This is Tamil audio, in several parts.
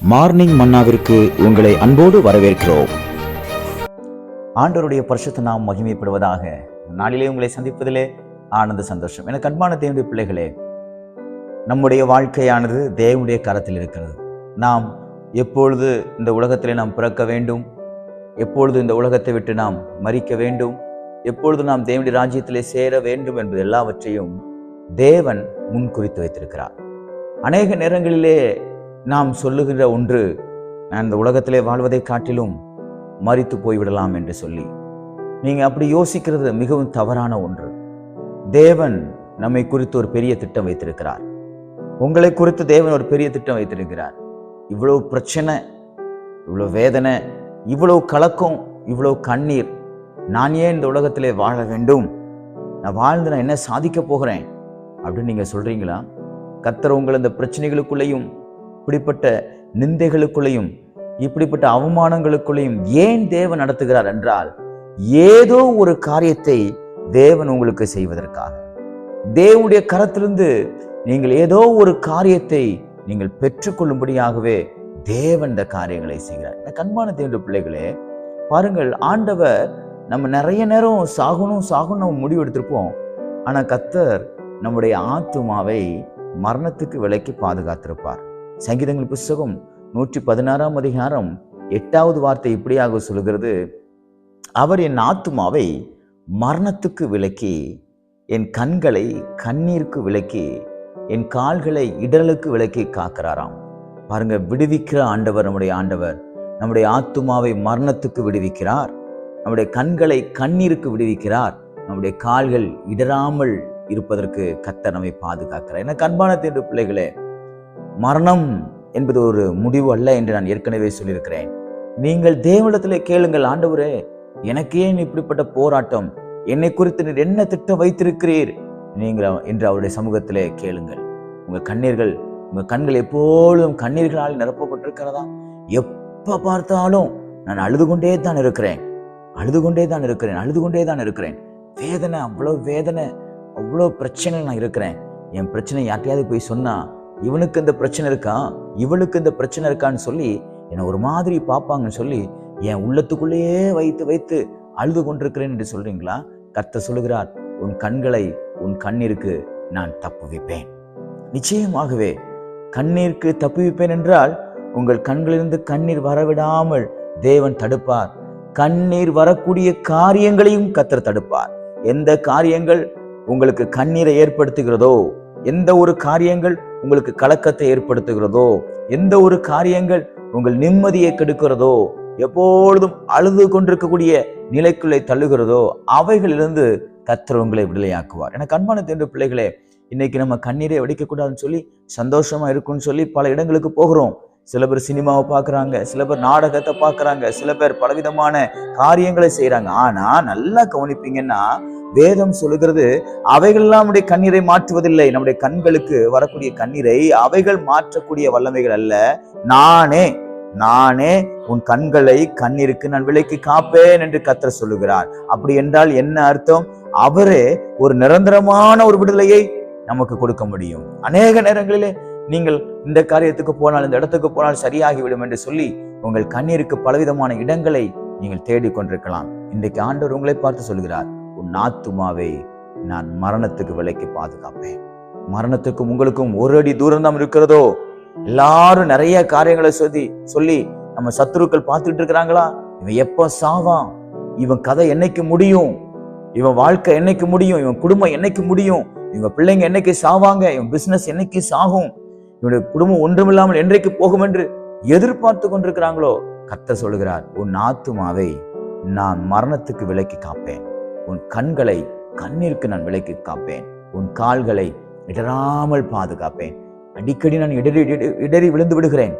மார்னிங் மன்னாவிற்கு உங்களை அன்போடு வரவேற்கிறோம். ஆண்டவருடைய பரிசுத்த நாம் மகிமைப்படுவதாக நாளிலே உங்களை சந்திப்பதிலே ஆனந்த சந்தோஷம். எனக்கு அன்பான தேவனுடைய பிள்ளைகளே நம்முடைய வாழ்க்கையானது தேவனுடைய கரத்தில் இருக்கிறது. நாம் எப்பொழுது இந்த உலகத்திலே நாம் பிறக்க வேண்டும் எப்பொழுது இந்த உலகத்தை விட்டு நாம் மறிக்க வேண்டும் எப்பொழுது நாம் தேவனுடைய ராஜ்யத்திலே சேர வேண்டும் என்பது எல்லாவற்றையும் தேவன் முன்குறித்து வைத்திருக்கிறார். அநேக நேரங்களிலே நாம் சொல்லுகிற ஒன்று நான் இந்த உலகத்திலே வாழ்வதை காட்டிலும் மறித்து போய்விடலாம் என்று சொல்லி. நீங்கள் அப்படி யோசிக்கிறது மிகவும் தவறான ஒன்று. தேவன் நம்மை குறித்து ஒரு பெரிய திட்டம் வைத்திருக்கிறார். உங்களை குறித்து தேவன் ஒரு பெரிய திட்டம் வைத்திருக்கிறார். இவ்வளவு பிரச்சனை இவ்வளோ வேதனை இவ்வளோ கலக்கம் இவ்வளோ கண்ணீர். நான் ஏன் இந்த உலகத்திலே வாழ வேண்டும்? நான் வாழ்ந்து நான் என்ன சாதிக்க போகிறேன்? அப்படின்னு நீங்கள் சொல்கிறீங்களா கத்தர் உங்களை இந்த பிரச்சனைகளுக்குள்ளேயும் இப்படிப்பட்ட நிந்தைகளுக்குள்ளேயும் இப்படிப்பட்ட அவமானங்களுக்குள்ளேயும் ஏன் தேவன் நடத்துகிறார் என்றால் ஏதோ ஒரு காரியத்தை தேவன் உங்களுக்கு செய்வதற்காக. தேவனுடைய கரத்திலிருந்து நீங்கள் ஏதோ ஒரு காரியத்தை நீங்கள் பெற்றுக்கொள்ளும்படியாகவே தேவன் இந்த காரியங்களை செய்கிறார். இந்த கண்பான தேவனுடைய பிள்ளைகளே பாருங்கள் ஆண்டவர் நம்ம நிறைய நேரம் சாகணும் சாகணும் நம்ம முடிவு எடுத்திருப்போம். கத்தர் நம்முடைய ஆத்துமாவை மரணத்துக்கு விலைக்கு பாதுகாத்திருப்பார். சங்கீதங்கள் புஸ்தகம் நூற்றி பதினாறாம் அதிகாரம் எட்டாவது வார்த்தை இப்படியாக சொல்கிறது அவர் என் ஆத்துமாவை மரணத்துக்கு விலக்கி என் கண்களை கண்ணீருக்கு விலக்கி என் கால்களை இடலுக்கு விலக்கி காக்கிறாராம். பாருங்க விடுவிக்கிற ஆண்டவர் நம்முடைய ஆண்டவர். நம்முடைய ஆத்துமாவை மரணத்துக்கு விடுவிக்கிறார். நம்முடைய கண்களை கண்ணீருக்கு விடுவிக்கிறார். நம்முடைய கால்கள் இடராமல் இருப்பதற்கு கத்த நம்மை பாதுகாக்கிறார். என கண்பான தேடு பிள்ளைகளே மரணம் என்பது ஒரு முடிவு அல்ல என்று நான் ஏற்கனவே சொல்லியிருக்கிறேன். நீங்கள் தேவனிடத்தில் கேளுங்கள் ஆண்டவரே எனக்கு ஏன் இப்படிப்பட்ட போராட்டம் என்னை குறித்து நீர் என்ன திட்டம் வைத்திருக்கிறீர் நீங்கள் என்று அவருடைய சமூகத்திலே கேளுங்கள். உங்கள் கண்ணீர்கள் உங்கள் கண்கள் எப்பொழுதும் கண்ணீர்களால் நிரப்பப்பட்டிருக்கிறதா? எப்போ பார்த்தாலும் நான் அழுது கொண்டே தான் இருக்கிறேன். அழுது கொண்டே தான் இருக்கிறேன் அழுது கொண்டே தான் இருக்கிறேன். வேதனை அவ்வளோ வேதனை அவ்வளோ பிரச்சனை நான் இருக்கிறேன். என் பிரச்சனை யார்கிட்டையாவது போய் சொன்னால் இவனுக்கு இந்த பிரச்சனை இருக்கா? இவளுக்கு இந்த பிரச்சனை இருக்கான்னு சொல்லி என்னை ஒரு மாதிரி பார்ப்பாங்கன்னு சொல்லி என் உள்ளத்துக்குள்ளேயே வைத்து வைத்து அழுது கொண்டிருக்கிறேன் என்று சொல்றீங்களா? கர்த்த சொல்லுகிறார் உன் கண்களை உன் கண்ணீருக்கு நான் தப்புவிப்பேன் நிச்சயமாகவே கண்ணீருக்கு தப்புவிப்பேன் என்றால் உங்கள் கண்களிலிருந்து கண்ணீர் வரவிடாமல் தேவன் தடுப்பார். கண்ணீர் வரக்கூடிய காரியங்களையும் கத்தர் தடுப்பார். எந்த காரியங்கள் உங்களுக்கு கண்ணீரை ஏற்படுத்துகிறதோ எந்த ஒரு காரியங்கள் உங்களுக்கு கலக்கத்தை ஏற்படுத்துகிறதோ எந்த ஒரு காரியங்கள் உங்கள் நிம்மதியை கெடுக்கிறதோ எப்பொழுதும் அழுது கொண்டிருக்கக்கூடிய நிலைக்குள்ளே தள்ளுகிறதோ அவைகளிலிருந்து கத்தர் உங்களை விடுதலையாக்குவார். எனக்கு அன்பான தேர்ந்த பிள்ளைகளே இன்னைக்கு நம்ம கண்ணீரை வடிக்கக்கூடாதுன்னு சொல்லி சந்தோஷமா இருக்கும்னு சொல்லி பல இடங்களுக்கு போகிறோம். சில பேர் சினிமாவை பார்க்குறாங்க சில பேர் நாடகத்தை பார்க்குறாங்க சில பேர் பலவிதமான காரியங்களை செய்கிறாங்க ஆனால் நல்லா கவனிப்பீங்கன்னா வேதம் சொல்லுகிறது அவைகள்லாம் நம்முடைய கண்ணீரை மாற்றுவதில்லை. நம்முடைய கண்களுக்கு வரக்கூடிய கண்ணீரை அவைகள் மாற்றக்கூடிய வல்லமைகள் அல்ல. நானே நானே உன் கண்களை கண்ணீருக்கு நான் விலைக்கு காப்பேன் என்று கத்தர் சொல்லுகிறார். அப்படி என்றால் என்ன அர்த்தம்? அவரே ஒரு நிரந்தரமான ஒரு விடுதலையை நமக்கு கொடுக்க முடியும். அநேக நேரங்களிலே நீங்கள் இந்த காரியத்துக்கு போனால் இந்த இடத்துக்கு போனால் சரியாகிவிடும் என்று சொல்லி உங்கள் கண்ணீருக்கு பலவிதமான இடங்களை நீங்கள் தேடிக்கொண்டிருக்கலாம் இன்றைக்கு ஆண்டவர் உங்களை பார்த்து சொல்கிறார் உன் ஆத்துமாவை நான் மரணத்துக்கு விலைக்கு பாதுகாப்பேன். மரணத்துக்கும் உங்களுக்கும் ஒரு அடி தூரம் தான் இருக்கிறதோ? எல்லாரும் நிறைய காரியங்களை சொல்லி சொல்லி நம்ம சத்துருக்கள் பார்த்துட்டு இருக்கிறாங்களா? இவன் எப்போ சாவான்? இவன் கதை என்னைக்கு முடியும்? இவன் வாழ்க்கை என்னைக்கு முடியும்? இவன் குடும்பம் என்னைக்கு முடியும்? இவங்க பிள்ளைங்க என்னைக்கு சாவாங்க? இவன் பிசினஸ் என்னைக்கு சாகும்? இவனுடைய குடும்பம் ஒன்றுமில்லாமல் என்றைக்கு போகும் என்று எதிர்பார்த்து கொண்டிருக்கிறாங்களோ கத்த சொல்கிறார் உன் ஆத்துமாவை நான் மரணத்துக்கு விலைக்கு காப்பேன். உன் கண்களை கண்ணிற்கு நான் விலைக்கு காப்பேன். உன் கால்களை இடராமல் பாதுகாப்பேன். அடிக்கடி நான் இடறி இடறி- இடறி விழுந்து விடுகிறேன்.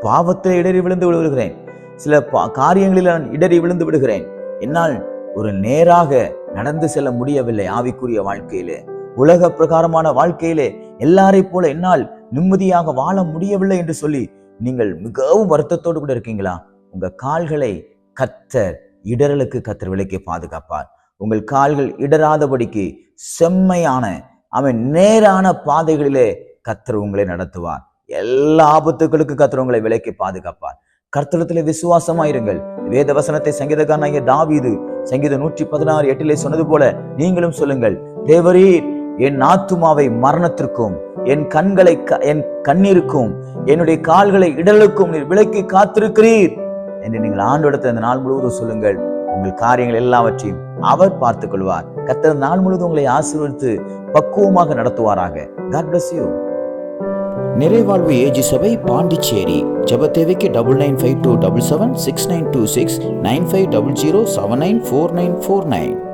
பாவத்தில் இடறி விழுந்து விடுகிறேன். சில பா- காரியங்களில் நான் இடறி விழுந்து விடுகிறேன். என்னால் ஒரு நேராக நடந்து செல்ல முடியவில்லை ஆவிக்குரிய வாழ்க்கையிலே. உலக பிரகாரமான வாழ்க்கையிலே எல்லாரை போல என்னால் நிம்மதியாக வாழ முடியவில்லை என்று சொல்லி நீங்கள் மிகவும் வருத்தத்தோடு கூட இருக்கீங்களா? உங்க கால்களை கத்தர் இடரலுக்கு கத்தர் விலைக்கு பாதுகாப்பார். உங்கள் கால்கள் இடராதபடிக்கு செம்மையான அவன் நேரான பாதைகளிலே கத்தர் உங்களை நடத்துவார். எல்லா ஆபத்துகளுக்கு கத்தர் உங்களை விலைக்கு பாதுகாப்பார். கர்த்தரத்திலே விசுவாசமாயிருங்கள். வேத வசனத்தை சங்கீதக்காரனாகிய தாவீது சங்கீதம் நூற்றி பதினாறு எட்டிலே சொன்னது போல நீங்களும் சொல்லுங்கள் தேவரீர் என் ஆத்துமாவை மரணத்திற்கும் என் கண்களை க- என் கண்ணீருக்கும் என்னுடைய கால்களை இடலுக்கும் நீர் விலக்கி காத்திருக்கிறீர். என்று நீங்கள் ஆண்டோடத்தை இந்த நாள் முழுவதும் சொல்லுங்கள். உங்கள் காரியங்கள் எல்லாவற்றையும் அவர் பார்த்துக் கொள்வார். கத்தர் நாள் முழுவதும் உங்களை ஆசீர்வதித்து பக்குவமாக நடத்துவாராக. காட் நிறைவாழ்வு ஏஜி சபை பாண்டிச்சேரி. ஜெப தேவைக்கு double nine five two double seven six nine two six nine five double zero seven nine four nine four nine